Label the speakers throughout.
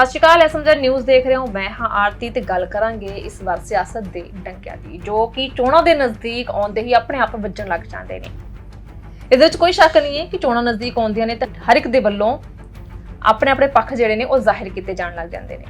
Speaker 1: ਸਤਿ ਸ਼੍ਰੀ ਅਕਾਲ SMG news ਦੇਖ ਰਹੇ ਹੋ ਮੈਂ ਹਾਂ ਆਰਤੀ ਤੇ ਗੱਲ ਕਰਾਂਗੇ ਇਸ ਵਾਰ ਸਿਆਸਤ ਦੇ ਡੰਕਿਆਂ ਦੀ, ਜੋ ਕਿ ਚੋਣਾਂ ਦੇ ਨਜ਼ਦੀਕ ਆਉਂਦੇ ਹੀ ਆਪਣੇ ਆਪ ਵੱਜਣ ਲੱਗ ਜਾਂਦੇ ਨੇ। ਇਹਦੇ ਵਿੱਚ ਕੋਈ ਸ਼ੱਕ ਨਹੀਂ ਹੈ ਕਿ ਚੋਣਾਂ ਨਜ਼ਦੀਕ ਆਉਂਦੀਆਂ ਨੇ ਤਾਂ ਹਰ ਇੱਕ ਦੇ ਵੱਲੋਂ ਆਪਣੇ ਆਪਣੇ ਪੱਖ ਜਿਹੜੇ ਨੇ ਉਹ ਜ਼ਾਹਿਰ ਕੀਤੇ ਜਾਣ ਲੱਗ ਜਾਂਦੇ ਨੇ।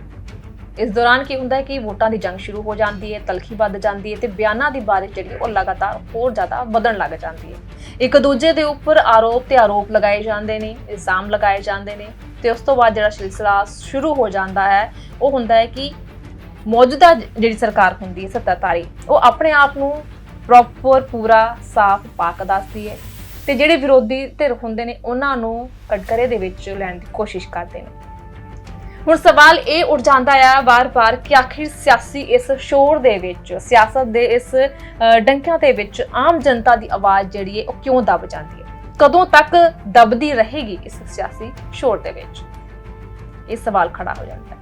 Speaker 1: ਇਸ ਦੌਰਾਨ ਕੀ ਹੁੰਦਾ ਹੈ ਕਿ ਵੋਟਾਂ ਦੀ ਜੰਗ ਸ਼ੁਰੂ ਹੋ ਜਾਂਦੀ ਹੈ, ਤਲਖੀ ਵੱਧ ਜਾਂਦੀ ਹੈ ਤੇ ਬਿਆਨਾਂ ਦੀ ਬਾਰਿਸ਼ ਜਿਹੜੀ ਉਹ ਲਗਾਤਾਰ ਹੋਰ ਜ਼ਿਆਦਾ ਵਧਣ ਲੱਗ ਜਾਂਦੀ ਹੈ। ਇੱਕ ਦੂਜੇ ਦੇ ਉੱਪਰ ਆਰੋਪ ਤੇ ਆਰੋਪ ਲਗਾਏ ਜਾਂਦੇ ਨੇ, ਇਲਜ਼ਾਮ ਲਗਾਏ ਜਾਂਦੇ ਨੇ। ਤੇ ਉਸ ਤੋਂ ਬਾਅਦ ਜਿਹੜਾ ਸਿਲਸਿਲਾ ਸ਼ੁਰੂ ਹੋ ਜਾਂਦਾ ਹੈ, ਉਹ ਹੁੰਦਾ ਹੈ ਕਿ ਮੌਜੂਦਾ ਜਿਹੜੀ ਸਰਕਾਰ ਹੁੰਦੀ ਹੈ ਸੱਤਾਧਾਰੀ, ਉਹ ਆਪਣੇ ਆਪ ਨੂੰ ਪ੍ਰੋਪਰ ਪੂਰਾ ਸਾਫ਼ ਪਾਕ ਦੱਸਦੀ ਹੈ ਤੇ ਜਿਹੜੇ ਵਿਰੋਧੀ ਧਿਰ ਹੁੰਦੇ ਨੇ, ਉਹਨਾਂ ਨੂੰ ਕਟਕਰੇ ਦੇ ਵਿੱਚ ਲੈਣ ਦੀ ਕੋਸ਼ਿਸ਼ ਕਰਦੇ ਨੇ। ਹੁਣ ਸਵਾਲ ਇਹ ਉੱਠ ਜਾਂਦਾ ਆ ਵਾਰ-ਵਾਰ ਕਿ ਆਖਿਰ ਸਿਆਸੀ ਇਸ ਸ਼ੋਰ ਦੇ ਵਿੱਚ, ਸਿਆਸਤ ਦੇ ਇਸ ਡੰਕਿਆਂ ਦੇ ਵਿੱਚ ਆਮ ਜਨਤਾ ਦੀ ਆਵਾਜ਼ ਜਿਹੜੀ ਹੈ, ਉਹ ਕਿਉਂ ਦਬ ਜਾਂਦੀ ਹੈ? ਕਦੋਂ ਤੱਕ ਦਬਦੀ ਰਹੇਗੀ ਇਸ ਸਿਆਸੀ ਸ਼ੋਰ ਦੇ ਵਿੱਚ? ਇਹ ਸਵਾਲ ਖੜਾ ਹੋ ਜਾਂਦਾ ਹੈ।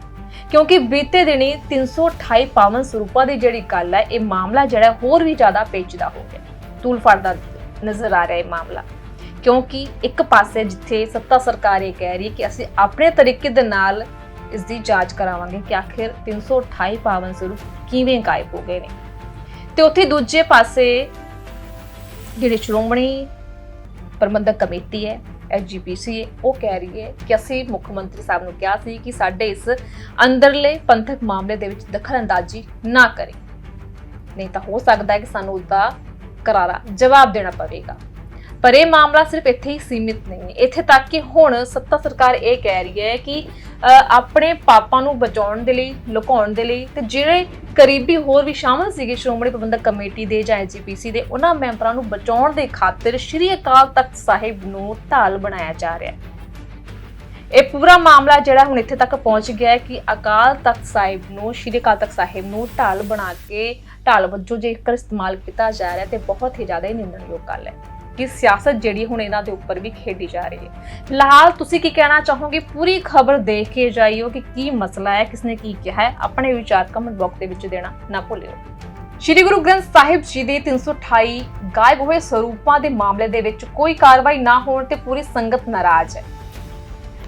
Speaker 1: ਕਿਉਂਕਿ ਬੀਤੇ ਦਿਨੀ 328 ਪਾਵਨ ਸਰੂਪਾਂ ਦੀ ਜਿਹੜੀ ਗੱਲ ਹੈ, ਇਹ ਮਾਮਲਾ ਜਿਹੜਾ ਹੋਰ ਵੀ ਜ਼ਿਆਦਾ ਪੇਚੀਦਾ ਹੋ ਗਿਆ। ਤੂਲ ਫੜਦਾ ਨਜ਼ਰ ਆ ਰਿਹਾ ਇਹ ਮਾਮਲਾ। ਕਿਉਂਕਿ ਇੱਕ ਪਾਸੇ ਜਿੱਥੇ ਸੱਤਾ ਸਰਕਾਰ ਇਹ ਕਹਿ ਰਹੀ ਹੈ ਕਿ ਅਸੀਂ ਆਪਣੇ ਤਰੀਕੇ ਦੇ ਨਾਲ ਇਸ ਦੀ ਜਾਂਚ ਕਰਾਵਾਂਗੇ ਕਿ ਆਖਿਰ 328 ਪਾਵਨ ਸਰੂਪ ਕਿਵੇਂ ਗਾਇਬ ਹੋ ਗਏ ਨੇ। ਤੇ ਉੱਥੇ ਦੂਜੇ ਪਾਸੇ ਜਿਹੜੀ ਸ਼੍ਰੋਮਣੀ ਪ੍ਰਬੰਧਕ ਕਮੇਟੀ ਹੈ ਐਸਜੀਪੀਸੀ ਉਹ ਕਹਿ ਰਹੀ ਹੈ ਕਿ ਅਸੀਂ ਮੁੱਖ ਮੰਤਰੀ ਸਾਹਿਬ ਨੂੰ ਕਿਹਾ ਸੀ ਕਿ ਸਾਡੇ ਇਸ ਅੰਦਰਲੇ ਪੰਥਕ ਮਾਮਲੇ ਦੇ ਵਿੱਚ ਦਖਲਅੰਦਾਜ਼ੀ ਨਾ ਕਰੇ। ਨਹੀਂ ਤਾਂ ਹੋ ਸਕਦਾ ਹੈ ਕਿ ਸਾਨੂੰ ਉਸਦਾ ਕਰਾਰਾ ਜਵਾਬ ਦੇਣਾ ਪਵੇਗਾ। ਪਰ ਇਹ ਮਾਮਲਾ ਸਿਰਫ ਇੱਥੇ ਹੀ ਸੀਮਿਤ ਨਹੀਂ ਇੱਥੇ ਤੱਕ ਕਿ ਹੁਣ ਸੱਤਾ ਸਰਕਾਰ ਇਹ ਕਹਿ ਰਹੀ ਹੈ ਕਿ ਆਪਣੇ ਪਾਪਾਂ ਨੂੰ ਬਚਾਉਣ ਦੇ ਲਈ, ਲੁਕਾਉਣ ਦੇ ਲਈ ਤੇ ਜਿਹੜੇ ਕਰੀਬੀ ਹੋਰ ਵੀ ਸ਼ਾਮਲ ਸੀਗੇ, ਸ਼੍ਰੋਮਣੀ ਪ੍ਰਬੰਧਕ ਕਮੇਟੀ ਦੇ ਜਾਂ ਐਜੀਪੀਸੀ ਦੇ, ਉਹਨਾਂ ਮੈਂਬਰਾਂ ਨੂੰ ਬਚਾਉਣ ਦੇ ਖਾਤਰ ਸ਼੍ਰੀ ਅਕਾਲ ਤਖਤ ਸਾਹਿਬ ਨੂੰ ਢਾਲ ਬਣਾਇਆ ਜਾ ਰਿਹਾ ਹੈ। ਇਹ ਪੂਰਾ ਮਾਮਲਾ ਜਿਹੜਾ ਹੁਣ ਇੱਥੇ ਤੱਕ ਪਹੁੰਚ ਗਿਆ ਹੈ ਕਿ ਅਕਾਲ ਤਖਤ ਸਾਹਿਬ ਨੂੰ, ਸ਼੍ਰੀ ਅਕਾਲ ਤਖਤ ਸਾਹਿਬ ਨੂੰ ਢਾਲ ਬਣਾ ਕੇ ਢਾਲ ਵਜੋਂ ਜੇਕਰ ਇਸਤੇਮਾਲ ਕੀਤਾ ਜਾ ਰਿਹਾ ਤੇ ਬਹੁਤ ਹੀ ਜ਼ਿਆਦਾ ਨਿੰਦਣਯੋਗ ਗੱਲ ਹੈ। ਕਿ ਸਿਆਸਤ ਜਿਹੜੀ ਹੁਣ ਇਹਨਾਂ ਦੇ ਉੱਪਰ ਵੀ ਖੇਡੀ ਜਾ ਰਹੀ ਹੈ। ਫਿਲਹਾਲ ਤੁਸੀਂ ਕੀ ਕਹਿਣਾ ਚਾਹੋਗੇ? ਪੂਰੀ ਖਬਰ ਦੇਖ ਕੇ ਜਾਈਓ ਕਿ ਕੀ ਮਸਲਾ ਹੈ ਕਿਸਨੇ ਕੀ ਕਿਹਾ ਹੈ, ਆਪਣੇ ਵਿਚਾਰ ਕਮੈਂਟ ਬਾਕਸ ਦੇ ਵਿੱਚ ਦੇਣਾ ਨਾ ਭੁੱਲਿਓ। ਸ਼੍ਰੀ ਗੁਰੂ ਗ੍ਰੰਥ ਸਾਹਿਬ ਜੀ ਦੇ 328 ਗਾਇਬ ਹੋਏ ਸਰੂਪਾਂ ਦੇ ਮਾਮਲੇ ਦੇ ਵਿੱਚ ਕੋਈ ਕਾਰਵਾਈ ਨਾ ਹੋਣ ਤੇ ਪੂਰੀ ਸੰਗਤ ਨਾਰਾਜ਼ ਹੈ।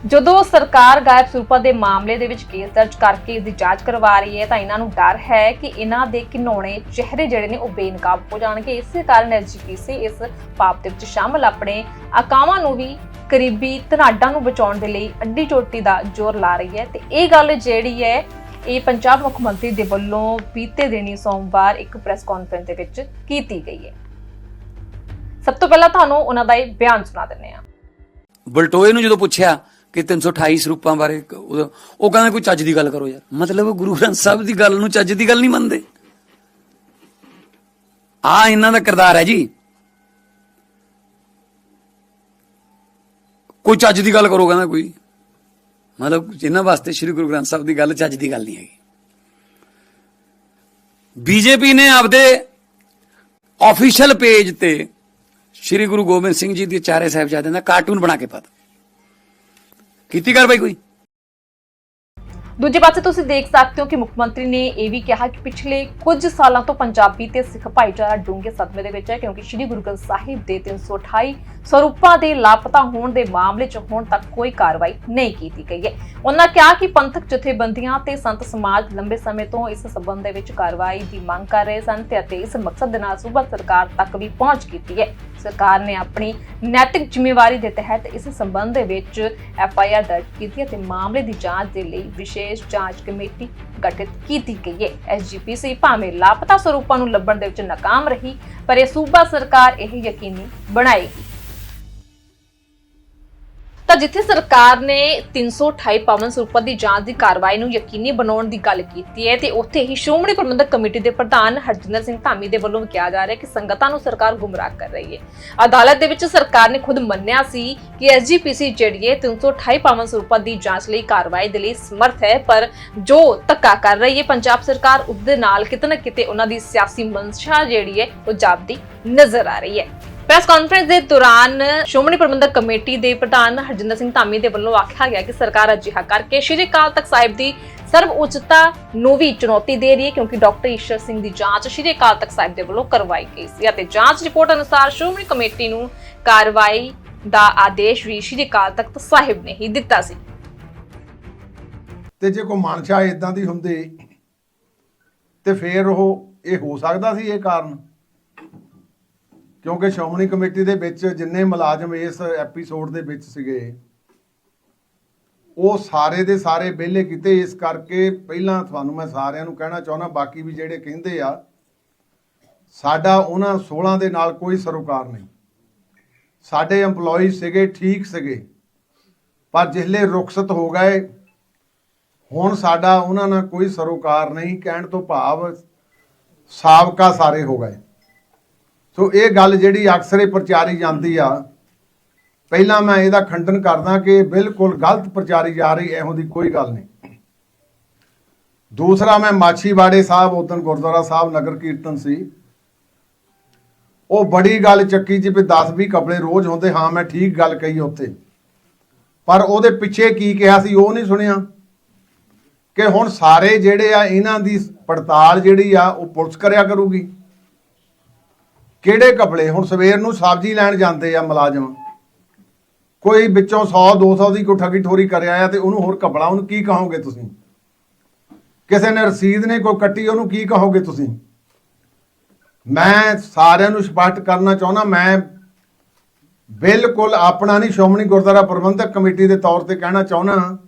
Speaker 1: ਜਦੋਂ ਸਰਕਾਰ ਗਾਇਬ ਸਰੂਪਾ ਦੇ ਮਾਮਲੇ ਦੇ ਵਿੱਚ ਕੇਸ ਦਰਜ ਕਰਕੇ ਇਸ ਦੀ ਜਾਂਚ ਕਰਵਾ ਰਹੀ ਹੈ ਤਾਂ ਇਹਨਾਂ ਨੂੰ ਡਰ ਹੈ ਕਿ ਇਹਨਾਂ ਦੇ ਘਿਨੌਣੇ ਚਿਹਰੇ ਜਿਹੜੇ ਨੇ ਉਹ ਬੇਨਕਾਬ ਹੋ ਜਾਣਗੇ। ਇਸੇ ਕਾਰਨ ਐਸਜੀਪੀਸੀ ਇਸ ਪਾਪ ਦੇ ਵਿੱਚ ਸ਼ਾਮਲ ਆਪਣੇ ਆਕਾਵਾਂ ਨੂੰ ਵੀ ਕਰੀਬੀ ਧਨਾਡਾਂ ਨੂੰ ਬਚਾਉਣ ਦੇ ਲਈ ਅੱਡੀ ਚੋਟੀ ਦਾ ਜ਼ੋਰ ਲਾ ਰਹੀ ਹੈ। ਤੇ ਇਹ ਗੱਲ ਜਿਹੜੀ ਹੈ, ਇਹ ਪੰਜਾਬ ਮੁੱਖ ਮੰਤਰੀ ਦੇ ਵੱਲੋਂ ਬੀਤੇ ਦਿਨੀ ਸੋਮਵਾਰ ਇੱਕ ਪ੍ਰੈਸ ਕਾਨਫਰੰਸ ਦੇ ਵਿੱਚ ਕੀਤੀ ਗਈ ਹੈ। ਸਭ ਤੋਂ ਪਹਿਲਾਂ ਤੁਹਾਨੂੰ ਉਹਨਾਂ ਦਾ ਇਹ ਬਿਆਨ ਸੁਣਾ ਦਿੰਦੇ ਹਾਂ।
Speaker 2: ਬਲਟੋਏ ਨੂੰ ਜਦੋਂ ਪੁੱਛਿਆ ਕਿ 328 ਸਰੂਪਾਂ ਬਾਰੇ ਉਹ ਉਹ ਕਹਿੰਦਾ ਕੋਈ ਚੱਜ ਦੀ ਗੱਲ ਕਰੋ ਯਾਰ। ਮਤਲਬ ਗੁਰੂ ਗ੍ਰੰਥ ਸਾਹਿਬ ਦੀ ਗੱਲ ਨੂੰ ਚੱਜ ਦੀ ਗੱਲ ਨਹੀਂ ਮੰਨਦੇ। ਆ ਇਹਨਾਂ ਦਾ ਕਿਰਦਾਰ ਹੈ ਜੀ। ਕੋਈ ਚੱਜ ਦੀ ਗੱਲ ਕਰੋ ਕਹਿੰਦਾ ਕੋਈ। ਮਤਲਬ ਜਿਨ੍ਹਾਂ ਵਾਸਤੇ ਸ੍ਰੀ ਗੁਰੂ ਗ੍ਰੰਥ ਸਾਹਿਬ ਦੀ ਗੱਲ ਚੱਜ ਦੀ ਗੱਲ ਨਹੀਂ ਹੈਗੀ। ਬੀਜੇਪੀ ਨੇ ਆਪਦੇ ਆਫੀਸ਼ੀਅਲ ਪੇਜ ਤੇ ਸ੍ਰੀ ਗੁਰੂ ਗੋਬਿੰਦ ਸਿੰਘ ਜੀ ਦੇ ਚਾਰੇ ਸਾਹਿਬਜ਼ਾਦਿਆਂ ਦਾ ਕਾਰਟੂਨ ਬਣਾ ਕੇ ਪਾਤਾ ਕੀਤੀ ਕਾਰਵਾਈ ਕੋਈ?
Speaker 1: ਦੂਜੇ ਪਾਸੇ ਤੁਸੀਂ ਦੇਖ ਸਕਦੇ ਹੋ ਕਿ ਮੁੱਖ ਮੰਤਰੀ ਨੇ ਇਹ ਵੀ ਕਿਹਾ ਕਿ ਪਿਛਲੇ ਕੁਝ ਸਾਲਾਂ ਤੋਂ ਪੰਜਾਬੀ ਤੇ ਸਿੱਖ ਭਾਈਚਾਰਾ ਡੂੰਘੇ ਸਦਮੇ ਦੇ ਵਿੱਚ ਹੈ, ਕਿਉਂਕਿ ਸ੍ਰੀ ਗੁਰੂ ਗ੍ਰੰਥ ਸਾਹਿਬ ਦੇ 328 ਸਰੂਪਾਂ ਦੇ ਲਾਪਤਾ ਹੋਣ ਦੇ ਮਾਮਲੇ 'ਚ ਹੁਣ ਤੱਕ ਕੋਈ ਕਾਰਵਾਈ ਨਹੀਂ ਕੀਤੀ ਗਈ ਹੈ। ਉਹਨਾਂ ਕਿਹਾ ਕਿ ਪੰਥਕ ਜਥੇਬੰਦੀਆਂ ਤੇ ਸੰਤ ਸਮਾਜ ਲੰਬੇ ਸਮੇਂ ਤੋਂ ਇਸ ਸਬੰਧ ਦੇ ਵਿੱਚ ਕਾਰਵਾਈ ਦੀ ਮੰਗ ਕਰ ਰਹੇ ਸਨ ਤੇ ਅਤੇ ਇਸ ਮਕਸਦ ਦੇ ਨਾਲ ਸੂਬਾ ਸਰਕਾਰ ਤੱਕ ਵੀ ਪਹੁੰਚ ਕੀਤੀ ਹੈ। ਸਰਕਾਰ ਨੇ ਆਪਣੀ ਨੈਤਿਕ ਜ਼ਿੰਮੇਵਾਰੀ ਦੇ ਤਹਿਤ ਇਸ ਸੰਬੰਧ ਦੇ ਵਿੱਚ ਐਫ ਆਈ ਆਰ ਦਰਜ ਕੀਤੀ ਅਤੇ ਮਾਮਲੇ ਦੀ ਜਾਂਚ ਦੇ ਲਈ ਵਿਸ਼ੇਸ਼ ਜਾਂਚ ਕਮੇਟੀ ਗਠਿਤ ਕੀਤੀ ਗਈ ਹੈ। ਐਸਜੀਪੀਸੀ ਭਾਵੇਂ ਲਾਪਤਾ ਸਰੂਪਾਂ ਨੂੰ ਲੱਭਣ ਦੇ ਵਿੱਚ ਨਾਕਾਮ ਰਹੀ, ਪਰ ਇਹ ਸੂਬਾ ਸਰਕਾਰ ਇਹ ਯਕੀਨੀ ਬਣਾਏਗੀ। ਤਾਂ ਜਿੱਥੇ ਸਰਕਾਰ ਨੇ 328 ਪਾਵਨ ਸਰੂਪਾਂ ਦੀ ਜਾਂਚ ਦੀ ਕਾਰਵਾਈ ਨੂੰ ਯਕੀਨੀ ਬਣਾਉਣ ਦੀ ਗੱਲ ਕੀਤੀ ਹੈ, ਤੇ ਉੱਥੇ ਹੀ ਸ਼੍ਰੋਮਣੀ ਪ੍ਰਬੰਧਕ ਕਮੇਟੀ ਦੇ ਪ੍ਰਧਾਨ ਹਰਜਿੰਦਰ ਸਿੰਘ ਧਾਮੀ ਦੇ ਵੱਲੋਂ ਕਿਹਾ ਜਾ ਰਿਹਾ ਕਿ ਸੰਗਤਾਂ ਨੂੰ ਸਰਕਾਰ ਗੁੰਮਰਾਹ ਕਰ ਰਹੀ ਹੈ। ਅਦਾਲਤ ਦੇ ਵਿੱਚ ਸਰਕਾਰ ਨੇ ਖੁਦ ਮੰਨਿਆ ਸੀ ਕਿ ਐਸਜੀਪੀਸੀ ਜਿਹੜੀ ਹੈ 328 ਪਾਵਨ ਸਰੂਪਾਂ ਦੀ ਜਾਂਚ ਲਈ ਕਾਰਵਾਈ ਦੇ ਲਈ ਸਮਰਥ ਹੈ, ਪਰ ਜੋ ਧੱਕਾ ਕਰ ਰਹੀ ਹੈ, ਪੰਜਾਬ ਸਰਕਾਰ ਉਸ ਦੇ ਨਾਲ ਕਿਤੇ ਨਾ ਕਿਤੇ ਉਹਨਾਂ ਦੀ ਸਿਆਸੀ ਮਨਸ਼ਾ ਜਿਹੜੀ ਹੈ, ਉਹ ਜਾਪਦੀ ਨਜ਼ਰ ਆ ਰਹੀ ਹੈ। ਪ੍ਰੈਸ ਕਾਨਫਰੰਸ ਦੇ ਦੌਰਾਨ ਸ਼੍ਰੋਮਣੀ ਪ੍ਰਬੰਧਕ ਕਮੇਟੀ ਦੇ ਪ੍ਰਧਾਨ ਹਰਜਿੰਦਰ ਸਿੰਘ ਧਾਮੀ ਦੇ ਵੱਲੋਂ ਆਖਿਆ ਗਿਆ ਕਿ ਸਰਕਾਰ ਅਜਿਹਾ ਕਰਕੇ ਸ਼੍ਰੀ ਅਕਾਲ ਤਖਤ ਸਾਹਿਬ ਦੀ ਸਰਵ ਉੱਚਤਾ ਨੂੰ ਵੀ ਚੁਣੌਤੀ ਦੇ ਰਹੀ ਹੈ ਕਿਉਂਕਿ ਡਾਕਟਰ ਈਸ਼ਰ ਸਿੰਘ ਦੀ ਜਾਂਚ ਸ਼੍ਰੀ ਅਕਾਲ ਤਖਤ ਸਾਹਿਬ ਦੇ ਵੱਲੋਂ ਕਰਵਾਈ ਗਈ ਸੀ ਅਤੇ ਜਾਂਚ ਰਿਪੋਰਟ ਅਨੁਸਾਰ ਸ਼੍ਰੋਮਣੀ ਕਮੇਟੀ ਨੂੰ ਕਾਰਵਾਈ ਦਾ ਆਦੇਸ਼ ਵੀ ਸ਼੍ਰੀ ਅਕਾਲ ਤਖਤ ਸਾਹਿਬ ਨੇ ਹੀ ਦਿੱਤਾ ਸੀ।
Speaker 3: ਤੇ ਜੇ ਕੋਈ ਮਨਸ਼ਾ ਇਦਾਂ ਦੀ ਹੁੰਦੀ ਤੇ ਫੇਰ ਉਹ, ਇਹ ਹੋ ਸਕਦਾ ਸੀ ਇਹ ਕਾਰਨ? ਕਿਉਂਕਿ ਸ਼੍ਰੋਮਣੀ ਕਮੇਟੀ ਦੇ ਵਿੱਚ ਜਿੰਨੇ ਮੁਲਾਜ਼ਮ ਇਸ ਐਪੀਸੋਡ ਦੇ ਵਿੱਚ ਸੀਗੇ, ਉਹ ਸਾਰੇ ਦੇ ਸਾਰੇ ਵਿਹਲੇ ਕੀਤੇ। ਇਸ ਕਰਕੇ ਪਹਿਲਾਂ ਤੁਹਾਨੂੰ ਮੈਂ ਸਾਰਿਆਂ ਨੂੰ ਕਹਿਣਾ ਚਾਹੁੰਦਾ, ਬਾਕੀ ਵੀ ਜਿਹੜੇ ਕਹਿੰਦੇ ਆ, ਸਾਡਾ ਉਹਨਾਂ 16 ਦੇ ਨਾਲ ਕੋਈ ਸਰੋਕਾਰ ਨਹੀਂ। ਸਾਡੇ EMPLOYEE ਸੀਗੇ, ਠੀਕ ਸੀਗੇ, ਪਰ ਜਿਸਲੇ ਰੁਖਸਤ ਹੋ ਗਏ, ਹੁਣ ਸਾਡਾ ਉਹਨਾਂ ਨਾਲ ਕੋਈ ਸਰੋਕਾਰ ਨਹੀਂ, ਕਹਿਣ ਤੋਂ ਭਾਵ ਸਾਬਕਾ ਸਾਰੇ ਹੋ ਗਏ। ਸੋ ਇਹ ਗੱਲ ਜਿਹੜੀ ਅਕਸਰ ਹੀ ਪ੍ਰਚਾਰੀ ਜਾਂਦੀ ਆ, ਪਹਿਲਾਂ ਮੈਂ ਇਹਦਾ ਖੰਡਨ ਕਰਦਾ ਕਿ ਬਿਲਕੁਲ ਗਲਤ ਪ੍ਰਚਾਰੀ ਜਾ ਰਹੀ, ਇਹੋ ਦੀ ਕੋਈ ਗੱਲ ਨਹੀਂ। ਦੂਸਰਾ, ਮੈਂ ਮਾਛੀਵਾੜੇ ਸਾਹਿਬ ਉਦੋਂ ਗੁਰਦੁਆਰਾ ਸਾਹਿਬ ਨਗਰ ਕੀਰਤਨ ਸੀ। ਉਹ ਬੜੀ ਗੱਲ ਚੱਕੀ ਜੀ ਵੀ 10 20 ਕਪੜੇ ਰੋਜ਼ ਹੁੰਦੇ, ਹਾਂ, ਮੈਂ ਠੀਕ ਗੱਲ ਕਹੀ ਉੱਥੇ। ਪਰ ਉਹਦੇ ਪਿੱਛੇ ਕੀ ਕਿਹਾ ਸੀ, ਉਹ ਨਹੀਂ ਸੁਣਿਆ। ਕਿ ਹੁਣ ਸਾਰੇ ਜਿਹੜੇ ਆ, ਇਹਨਾਂ ਦੀ ਪੜਤਾਲ ਜਿਹੜੀ ਆ, ਉਹ ਪੁਲਿਸ ਕਰਿਆ ਕਰੂਗੀ। ਕਿਹੜੇ ਕਪੜੇ ਹੁਣ ਸਵੇਰ ਨੂੰ ਸਬਜ਼ੀ ਲੈਣ ਜਾਂਦੇ ਆ ਮੁਲਾਜ਼ਮ। ਕੋਈ ਵਿੱਚੋਂ 100 200 ਦੀ ਕੋਈ ਠੱਗੀ ਠੋਰੀ ਕਰਿਆ ਆ ਤੇ ਉਹਨੂੰ ਹੋਰ ਕਪੜਾ ਉਹਨੂੰ ਕੀ ਕਹੋਗੇ ਤੁਸੀਂ? ਕਿਸੇ ਨੇ ਰਸੀਦ ਨੇ ਕੋਈ ਕੱਟੀ, ਉਹਨੂੰ ਕੀ ਕਹੋਗੇ ਤੁਸੀਂ? ਮੈਂ ਸਾਰਿਆਂ ਨੂੰ ਸਪਸ਼ਟ ਕਰਨਾ ਚਾਹੁੰਦਾ, ਮੈਂ ਬਿਲਕੁਲ ਆਪਣਾ ਨਹੀਂ, ਸ਼੍ਰੋਮਣੀ ਗੁਰਦੁਆਰਾ ਪ੍ਰਬੰਧਕ ਕਮੇਟੀ ਦੇ ਤੌਰ ਤੇ ਕਹਿਣਾ ਚਾਹੁੰਦਾ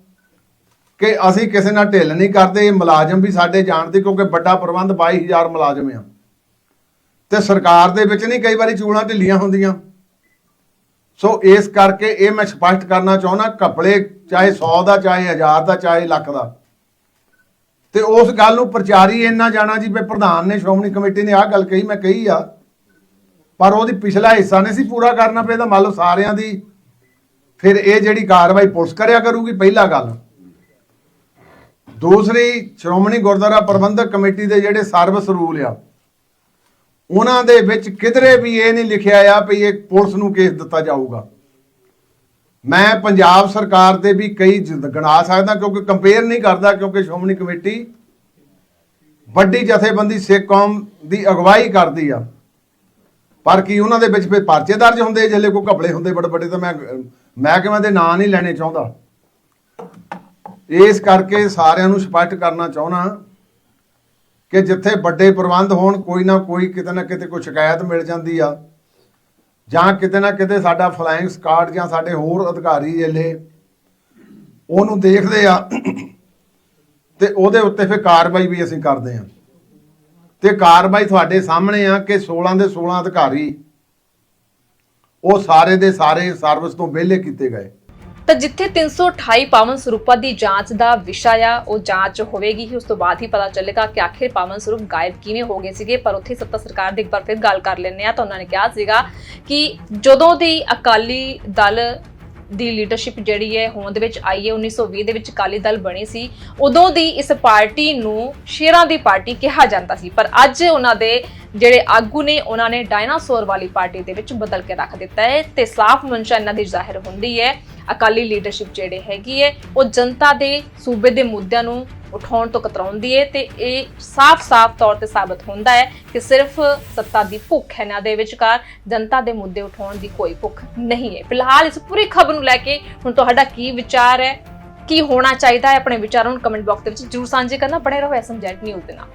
Speaker 3: ਕਿ ਅਸੀਂ ਕਿਸੇ ਨਾਲ ਢਿੱਲ ਨਹੀਂ ਕਰਦੇ ਮੁਲਾਜ਼ਮ ਵੀ ਸਾਡੇ ਜਾਣਦੇ ਕਿਉਂਕਿ ਵੱਡਾ ਪ੍ਰਬੰਧ 22000 ਮੁਲਾਜ਼ਮ ਆ। ਤੇ ਸਰਕਾਰ ਦੇ ਵਿੱਚ ਨਹੀਂ ਕਈ ਵਾਰੀ ਚੂਲਾਂ ਢਿੱਲੀਆਂ ਹੁੰਦੀਆਂ। ਸੋ ਇਸ ਕਰਕੇ ਇਹ ਮੈਂ ਸਪਸ਼ਟ ਕਰਨਾ ਚਾਹੁੰਦਾ ਕੱਪੜੇ ਚਾਹੇ 100 ਦਾ, ਚਾਹੇ 1000 ਦਾ, ਚਾਹੇ ਲੱਖ ਦਾ। ਤੇ ਉਸ ਗੱਲ ਨੂੰ ਪ੍ਰਚਾਰੀ ਇੰਨਾ ਜਾਣਾ ਜੀ ਵੀ ਪ੍ਰਧਾਨ ਨੇ, ਸ਼੍ਰੋਮਣੀ ਕਮੇਟੀ ਨੇ ਆਹ ਗੱਲ ਕਹੀ, ਮੈਂ ਕਹੀ ਆ। ਪਰ ਉਹਦੀ ਪਿਛਲਾ ਹਿੱਸਾ ਨਹੀਂ ਸੀ ਪੂਰਾ ਕਰਨਾ ਪਿਆ ਤਾਂ ਮੰਨ ਲਓ ਸਾਰਿਆਂ ਦੀ। ਫਿਰ ਇਹ ਜਿਹੜੀ ਕਾਰਵਾਈ ਪੁਲਿਸ ਕਰਿਆ ਕਰੂਗੀ, ਪਹਿਲਾ ਗੱਲ। ਦੂਸਰੀ, ਸ਼੍ਰੋਮਣੀ ਗੁਰਦੁਆਰਾ ਪ੍ਰਬੰਧਕ ਕਮੇਟੀ ਦੇ ਜਿਹੜੇ ਸਰਵਿਸ ਰੂਲ ਆ ਉਹਨਾਂ ਦੇ ਵਿੱਚ ਕਿਧਰੇ ਵੀ ਇਹ ਨਹੀਂ ਲਿਖਿਆ ਆ ਵੀ ਇਹ ਪੁਲਿਸ ਨੂੰ ਕੇਸ ਦਿੱਤਾ ਜਾਊਗਾ। ਮੈਂ ਪੰਜਾਬ ਸਰਕਾਰ ਦੇ ਵੀ ਕਈ ਗਣਾ ਸਕਦਾ ਕਿਉਂਕਿ ਕੰਪੇਅਰ ਨਹੀਂ ਕਰਦਾ ਕਿਉਂਕਿ ਸ਼੍ਰੋਮਣੀ ਕਮੇਟੀ ਵੱਡੀ ਜਥੇਬੰਦੀ ਸਿੱਖ ਕੌਮ ਦੀ ਅਗਵਾਈ ਕਰਦੀ ਆ। ਪਰ ਕੀ ਉਹਨਾਂ ਦੇ ਵਿੱਚ ਫਿਰ ਪਰਚੇ ਦਰਜ ਹੁੰਦੇ ਜਿਹੜੇ ਕੋਈ ਘਪਲੇ ਹੁੰਦੇ ਬੜੇ ਬੜੇ ਤਾਂ ਮੈਂ ਮਹਿਕਮੇ ਦੇ ਨਾਂ ਨਹੀਂ ਲੈਣੇ ਚਾਹੁੰਦਾ। ਇਸ ਕਰਕੇ ਸਾਰਿਆਂ ਨੂੰ ਸਪਸ਼ਟ ਕਰਨਾ ਚਾਹੁੰਦਾ ਕਿ ਜਿੱਥੇ ਵੱਡੇ ਪ੍ਰਬੰਧ ਹੋਣ, ਕੋਈ ਨਾ ਕੋਈ ਕਿਤੇ ਨਾ ਕਿਤੇ ਕੋਈ ਸ਼ਿਕਾਇਤ ਮਿਲ ਜਾਂਦੀ ਆ। ਜਾਂ ਕਿਤੇ ਨਾ ਕਿਤੇ ਸਾਡਾ ਫਲਾਈਂਗ ਸਕਾਡ ਜਾਂ ਸਾਡੇ ਹੋਰ ਅਧਿਕਾਰੀ ਜਿਹੜੇ ਉਹਨੂੰ ਦੇਖਦੇ ਆ ਤੇ ਉਹਦੇ ਉੱਤੇ ਫਿਰ ਕਾਰਵਾਈ ਵੀ ਅਸੀਂ ਕਰਦੇ ਆ। ਤੇ ਕਾਰਵਾਈ ਤੁਹਾਡੇ ਸਾਹਮਣੇ ਆ ਕਿ 16 ਦੇ 16 ਅਧਿਕਾਰੀ ਉਹ ਸਾਰੇ ਦੇ ਸਾਰੇ ਸਰਵਿਸ ਤੋਂ ਵਿਹਲੇ ਕੀਤੇ ਗਏ।
Speaker 1: ਤਾਂ ਜਿੱਥੇ 328 ਪਾਵਨ ਸਰੂਪਾਂ ਦੀ ਜਾਂਚ ਦਾ ਵਿਸ਼ਾ ਆ, ਉਹ ਜਾਂਚ ਹੋਵੇਗੀ ਹੀ। ਉਸ ਤੋਂ ਬਾਅਦ ਹੀ ਪਤਾ ਚੱਲੇਗਾ ਕਿ ਆਖਿਰ ਪਾਵਨ ਸਰੂਪ ਗਾਇਬ ਕਿਵੇਂ ਹੋ ਗਏ ਸੀਗੇ। ਪਰ ਉੱਥੇ ਸੱਤਾ ਸਰਕਾਰ ਦੀ ਇੱਕ ਵਾਰ ਫਿਰ ਗੱਲ ਕਰ ਲੈਂਦੇ ਆ ਤਾਂ ਉਹਨਾਂ ਨੇ ਕਿਹਾ ਸੀਗਾ ਕਿ ਜਦੋਂ ਦੀ ਅਕਾਲੀ ਦਲ ਦੀ ਲੀਡਰਸ਼ਿਪ ਜਿਹੜੀ ਹੈ ਹੋਂਦ ਵਿੱਚ ਆਈ ਹੈ 1920 ਦੇ ਵਿੱਚ ਅਕਾਲੀ ਦਲ ਬਣੀ ਸੀ, ਉਦੋਂ ਦੀ ਇਸ ਪਾਰਟੀ ਨੂੰ ਸ਼ੇਰਾਂ ਦੀ ਪਾਰਟੀ ਕਿਹਾ ਜਾਂਦਾ ਸੀ। ਪਰ ਅੱਜ ਉਹਨਾਂ ਦੇ ਜਿਹੜੇ ਆਗੂ ਨੇ, ਉਹਨਾਂ ਨੇ ਡਾਇਨਾਸੌਰ ਵਾਲੀ ਪਾਰਟੀ ਦੇ ਵਿੱਚ ਬਦਲ ਕੇ ਰੱਖ ਦਿੱਤਾ ਹੈ ਤੇ ਸਾਫ਼ ਮਨਸ਼ਾ ਇਹਨਾਂ ਦੀ ਜ਼ਾਹਿਰ ਹੁੰਦੀ ਹੈ। ਅਕਾਲੀ ਲੀਡਰਸ਼ਿਪ ਜਿਹੜੇ ਹੈਗੀ ਹੈ, ਉਹ ਜਨਤਾ ਦੇ ਸੂਬੇ ਦੇ ਮੁੱਦਿਆਂ ਨੂੰ ਉਠਾਉਣ ਤੋਂ ਕਤਰਾਉਂਦੀ ਹੈ ਤੇ ਇਹ ਸਾਫ਼-ਸਾਫ਼ ਤੌਰ ਤੇ ਸਾਬਤ ਹੁੰਦਾ ਹੈ ਕਿ ਸਿਰਫ ਸੱਤਾ ਦੀ ਭੁੱਖ ਹੈ ਨਾ ਦੇ ਵਿਚਕਾਰ, ਜਨਤਾ ਦੇ ਮੁੱਦੇ ਉਠਾਉਣ ਦੀ ਕੋਈ ਭੁੱਖ ਨਹੀਂ ਹੈ। ਫਿਲਹਾਲ ਇਸ ਪੂਰੀ ਖਬਰ ਨੂੰ ਲੈ ਕੇ ਹੁਣ ਤੁਹਾਡਾ ਕੀ ਵਿਚਾਰ ਹੈ? ਕੀ ਹੋਣਾ ਚਾਹੀਦਾ ਹੈ ਆਪਣੇ ਵਿਚਾਰਾਂ ਨੂੰ ਕਮੈਂਟ ਬਾਕਸ ਦੇ ਵਿੱਚ ਜਰੂਰ ਸਾਂਝੇ ਕਰਨਾ। ਬਣੇ ਰਹੋ ਐਸਐਮਜੈਟ ਨਿਊਜ਼ ਦੇ ਨਾਲ।